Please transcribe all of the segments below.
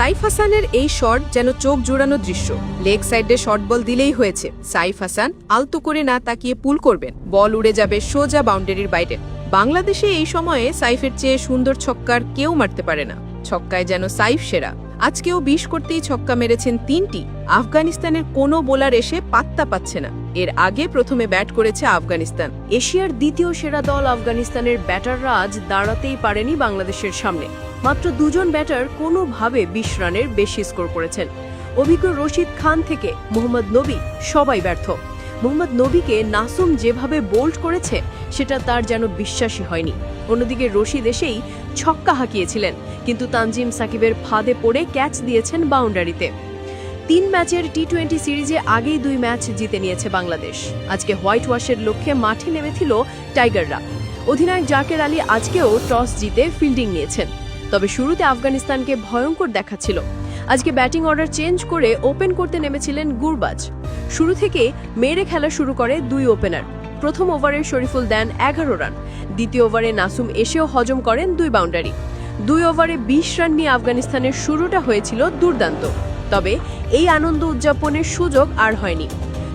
সাইফ হাসানের এই শট যেন চোখ জোড়ানো দৃশ্য। লেগ সাইডে শর্ট বল দিলেই হয়েছে। সাইফ হাসান আলতো করে না তাকিয়ে পুল করবেন। বল উড়ে যাবে সোজা বাউন্ডারির বাইরে। বাংলাদেশে এই সময়ে সাইফের চেয়ে সুন্দর ছক্কার কেউ মারতে পারে না। ছক্কায় যেন সাইফ সেরা। আজকেও বিশ করতেই ছক্কা মেরেছেন তিনটি। আফগানিস্তানের কোনো বোলার এসে পাত্তা পাচ্ছে না। এর আগে প্রথমে ব্যাট করেছে আফগানিস্তান। এশিয়ার দ্বিতীয় সেরা দল আফগানিস্তানের ব্যাটাররা আজ দাঁড়াতেই পারেনি বাংলাদেশের সামনে। মাত্র দুজন ব্যাটার কোনোভাবে বিশ রানের বেশি স্কোর করেছেন। অভিজ্ঞ রশিদ খান থেকে মোহাম্মদ নবী সবাই ব্যর্থ। মোহাম্মদ নবীকে নাসুম যেভাবে বোল্ড করেছে, সেটা তার যেন বিশ্বাসই হয়নি। অন্যদিকে রশিদ এসেই ছক্কা হাঁকিয়েছিলেন, কিন্তু তানজিম সাকিবের ফাঁদে পড়ে ক্যাচ দিয়েছেন বাউন্ডারিতে। তিন ম্যাচের টি টোয়েন্টি সিরিজে আগেই দুই ম্যাচ জিতে নিয়েছে বাংলাদেশ। আজকে হোয়াইট ওয়াশের লক্ষ্যে মাঠে নেমেছিল টাইগাররা। অধিনায়ক জাকের আলী আজকেও টস জিতে ফিল্ডিং নিয়েছেন। তবে শুরুতে আফগানিস্তানকে ভয়ঙ্কর দেখাচ্ছিল। আজকে ব্যাটিং অর্ডার চেঞ্জ করে ওপেন করতে নেমেছিলেন গুরবাজ। শুরু থেকে মেরে খেলা শুরু করে দুই ওপেনার। প্রথম ওভারে শরীফুল দেন এগারো রান। দ্বিতীয় ওভারে নাসুম এসেও হজম করেন দুই বাউন্ডারি। দুই ওভারে বিশ রান নিয়ে আফগানিস্তানের শুরুটা হয়েছিল দুর্দান্ত। তবে এই আনন্দ উদযাপনের সুযোগ আর হয়নি।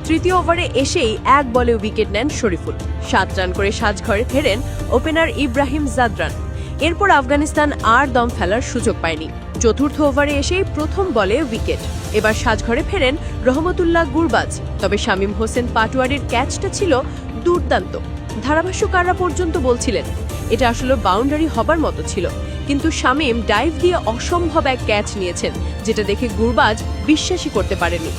তৃতীয় ওভারে এসেই এক বলে উইকেট নেন শরীফুল। সাত রান করে সাজঘরে ফেরেন ওপেনার ইব্রাহিম জাদরান। এরপর আফগানিস্তান আর দম ফেলার সুযোগ পায়নি। চতুর্থ ওভারে এসেই প্রথম বলে উইকেট। এবার সাজঘরে ফেরেন রহমতুল্লাহ গুরবাজ। তবে শামীম হোসেন পাটোয়ারির ক্যাচটা ছিল দুর্দান্ত। ধারাভাষ্যকাররা পর্যন্ত বলছিলেন, এটা আসলে বাউন্ডারি হবার মতো ছিল। কিন্তু শামীম ডাইভ দিয়ে অসম্ভব এক ক্যাচ নিয়েছেন, যেটা দেখে গুরবাজ বিশ্বাসই করতে পারেনি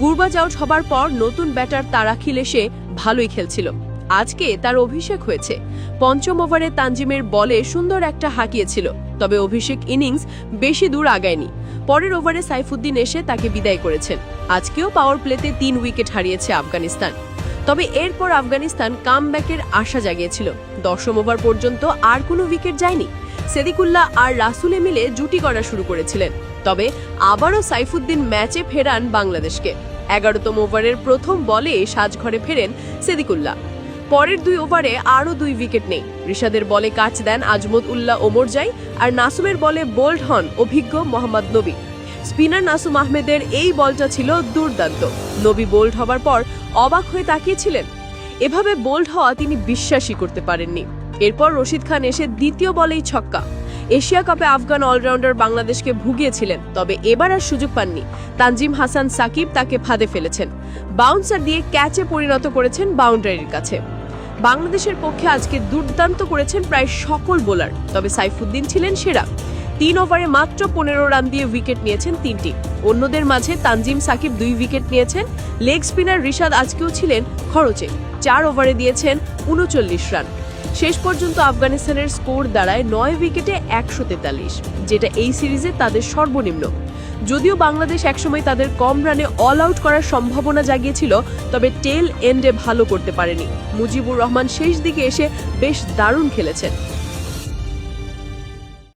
গুরবাজ আউট হবার পর নতুন ব্যাটার তারাখিল এসে ভালোই খেলছিল। আজকে তার অভিষেক হয়েছে। পঞ্চম ওভারে তানজিমের বলে সুন্দর একটা হাঁকিয়েছিল, তবে অভিষেক ইনিংস বেশি দূর আগায়নি। পরের ওভারে সাইফুদ্দিন এসে তাকে বিদায় করেছেন। আজকেও পাওয়ার প্লেতে তিন উইকেট হারিয়েছে আফগানিস্তান। তবে এরপর আফগানিস্তান কামব্যাকের আশা জাগিয়েছিল। দশম ওভার পর্যন্ত আর কোনো উইকেট যায়নি। সেদিকুল্লাহ আর রাসুলে মিলে জুটি করা শুরু করেছিলেন। তবে আবারও সাইফুদ্দিন ম্যাচে ফেরান বাংলাদেশকে। এগারোতম ওভারের প্রথম বলে সাজঘরে ফেরেন সেদিকুল্লাহ। পরের দুই ওভারে আরও দুই উইকেট নেই। ঋষাদের বলে কাচ দেন আজমত উল্লাহ ওমরজাই আর নাসুমের বলে বোল্ড হন অভিজ্ঞ মোহাম্মদ নবী। স্পিনার নাসুম আহমেদের এই বলটা ছিল দুর্দান্ত। নবী বোল্ড হবার পর অবাক হয়ে তাকিয়েছিলেন। এভাবে বোল্ড হওয়া তিনি বিশ্বাসই করতে পারেননি। এরপর রশিদ খান এসে দ্বিতীয় বলেই ছক্কা। এশিয়া কাপে আফগান অলরাউন্ডার বাংলাদেশকে ভুগিয়েছিলেন, তবে এবার আর সুযোগ পাননি। তানজিম হাসান সাকিব তাকে ফাঁদে ফেলেছেন। বাউন্সার দিয়ে ক্যাচে পরিণত করেছেন বাউন্ডারির কাছে। বাংলাদেশের পক্ষে আজকে দুর্দান্ত করেছেন প্রায় সকল বোলার, তবে সাইফুদ্দিন ছিলেন সেরা। তিন ওভারে মাত্র পনেরো রান দিয়ে উইকেট নিয়েছেন তিনটি। অন্যদের মাঝে তানজিম সাকিব দুই উইকেট নিয়েছেন। লেগ স্পিনার রিশাদ আজকেও ছিলেন খরচে, চার ওভারে দিয়েছেন উনচল্লিশ রান। শেষ পর্যন্ত আফগানিস্তানের স্কোর দাঁড়ায় নয় উইকেটে একশো তেতাল্লিশ, যেটা এই সিরিজে তাদের সর্বনিম্ন। যদিও বাংলাদেশ একসময় তাদের কম রানে অল আউট করার সম্ভাবনা জাগিয়েছিল, তবে টেল এন্ডে ভালো করতে পারেনি। মুজিবুর রহমান শেষ দিকে এসে বেশ দারুণ খেলেছেন।